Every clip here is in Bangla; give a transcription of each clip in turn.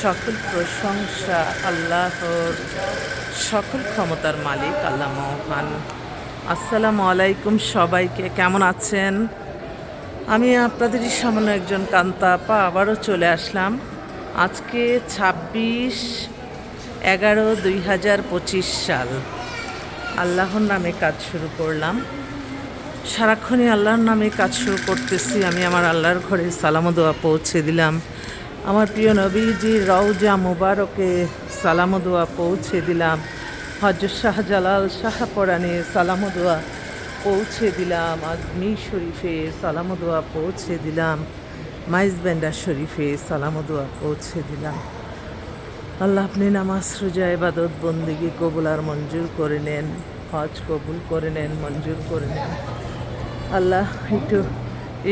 সকল প্রশংসা, আল্লাহর সকল ক্ষমতার মালিক, আল্লাহ মহান। আসসালামু আলাইকুম সবাইকে, কেমন আছেন? আমি আপনাদেরই সামান্য একজন কান্তা আপা, আবারও চলে আসলাম। আজকে ছাব্বিশ এগারো দুই হাজার পঁচিশ সাল। আল্লাহর নামে কাজ শুরু করলাম। সারাক্ষণই আল্লাহর নামে কাজ শুরু করতেছি। আমি আমার আল্লাহর ঘরে সালাম দোয়া পৌঁছে দিলাম। আমার প্রিয় নবীজি রওজা মুবারকে সালাম দোয়া পৌঁছে দিলাম। হজরত শাহজালাল শাহপরানে সালাম দোয়া পৌঁছে দিলাম। আজমি শরীফে সালাম দোয়া পৌঁছে দিলাম। মাইজ বেন্ডার শরীফে সালাম দোয়া পৌঁছে দিলাম। আল্লাহ আপনি নামাজ, রোজা এবাদত বন্দিগি, কবুল আর মঞ্জুর করে নেন। হজ কবুল করে নেন, মঞ্জুর করে নেন। আল্লাহ একটু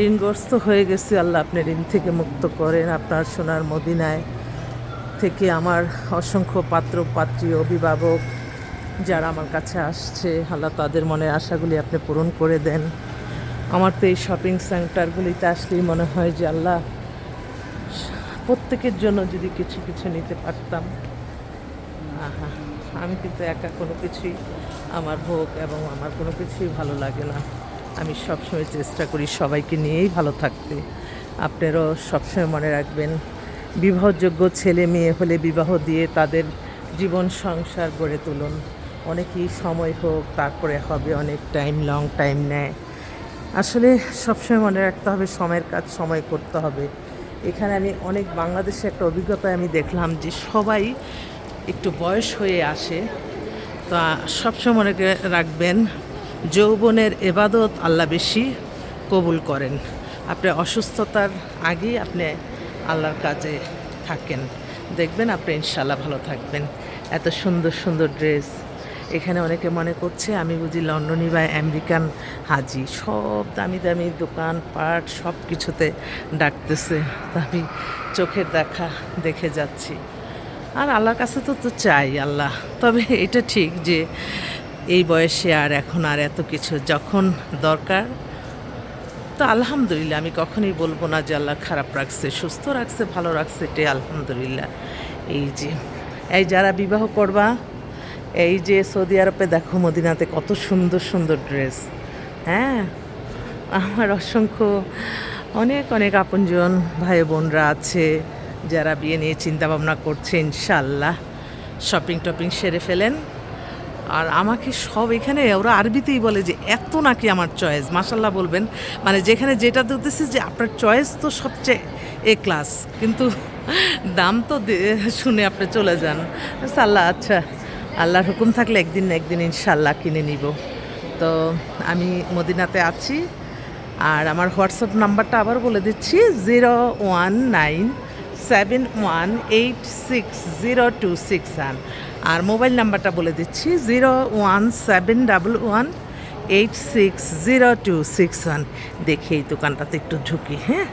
ঋণগ্রস্ত হয়ে গেছি। আল্লাহ আপনি ঋণ থেকে মুক্ত করেন আপনার সোনার মদিনায় থেকে আমার অসংখ্য পাত্র, পাত্রী, অভিভাবক যারা আমার কাছে আসছে। আল্লাহ তাদের মনের আশাগুলি আপনি পূরণ করে দেন। আমার তো এই শপিং সেন্টারগুলিতে আসলেই মনে হয় যে আল্লাহ প্রত্যেকের জন্য যদি কিছু কিছু নিতে পারতাম। আমি কিন্তু একা কোনো কিছুই আমার হোক এবং আমার কোনো কিছুই ভালো লাগে না। আমি সবসময় চেষ্টা করি সবাইকে নিয়েই ভালো থাকতে। আপনারাও সবসময় মনে রাখবেন, বিবাহযোগ্য ছেলে মেয়ে হলে বিবাহ দিয়ে তাদের জীবন, সংসার গড়ে তুলুন। অনেকই সময় হোক, তারপরে হবে অনেক টাইম লং টাইম নেয়। আসলে সবসময় মনে রাখতে হবে, সময়ের কাজ সময় করতে হবে। এখানে আমি অনেক বাংলাদেশে একটা অভিজ্ঞতায় আমি দেখলাম যে সবাই একটু বয়স হয়ে আসে। তা সবসময় মনে রাখবেন যৌবনের এবাদত আল্লাহ বেশি কবুল করেন। আপনি অসুস্থতার আগেই আপনি আল্লাহর কাজে থাকেন। দেখবেন আপনি ইনশাল্লাহ ভালো থাকবেন। এত সুন্দর সুন্দর ড্রেস। এখানে অনেকে মনে করছে, আমি বুঝি লন্ডনী বা আমেরিকান হাজি। সব দামি দামি দোকান, পাট, সব কিছুতে ডাকতেছে। আমি চোখের দেখা দেখে যাচ্ছি। আর আল্লাহর কাছে তো তো চাই আল্লাহ। তবে এটা ঠিক যে এই বয়সে আর এখন আর এত কিছু যখন দরকার, তো আলহামদুলিল্লাহ আমি কখনই বলব না যে আল্লাহ খারাপ রাখছে, সুস্থ রাখছে, ভালো রাখছে, এটাই আলহামদুলিল্লাহ। এই যে, এই যারা বিবাহ করবা, এই যে সৌদি আরবে দেখো মদিনাতে কত সুন্দর সুন্দর ড্রেস হ্যাঁ? আমার অসংখ্য, অনেক অনেক আপনজন ভাই বোনরা আছে যারা বিয়ে নিয়ে চিন্তা ভাবনা করছে ইনশাল্লাহ শপিং টপিং সেরে ফেলেন। আর আমাকে সব এখানে ওরা আরবিতেই বলে যে, এত নাকি আমার চয়েস মাসাল্লাহ বলবেন। মানে যেখানে যেটা দেখতেছি যে, আপনার চয়েস তো সবচেয়ে এ ক্লাস কিন্তু দাম তো শুনে আপনি চলে যান। আল্লাহ আচ্ছা। আল্লাহর হুকুম থাকলে একদিন না একদিন ইনশাল্লাহ কিনে নিব। তো আমি মদিনাতে আছি। আর আমার হোয়াটসঅ্যাপ নাম্বারটা আবার বলে দিচ্ছি, zero one nine seven one eight six zero two six one আর মোবাইল নাম্বারটা বলে দিচ্ছি zero one seven double one eight six zero two six one দেখি এই দোকানটাতে একটু ঝুঁকি হ্যাঁ?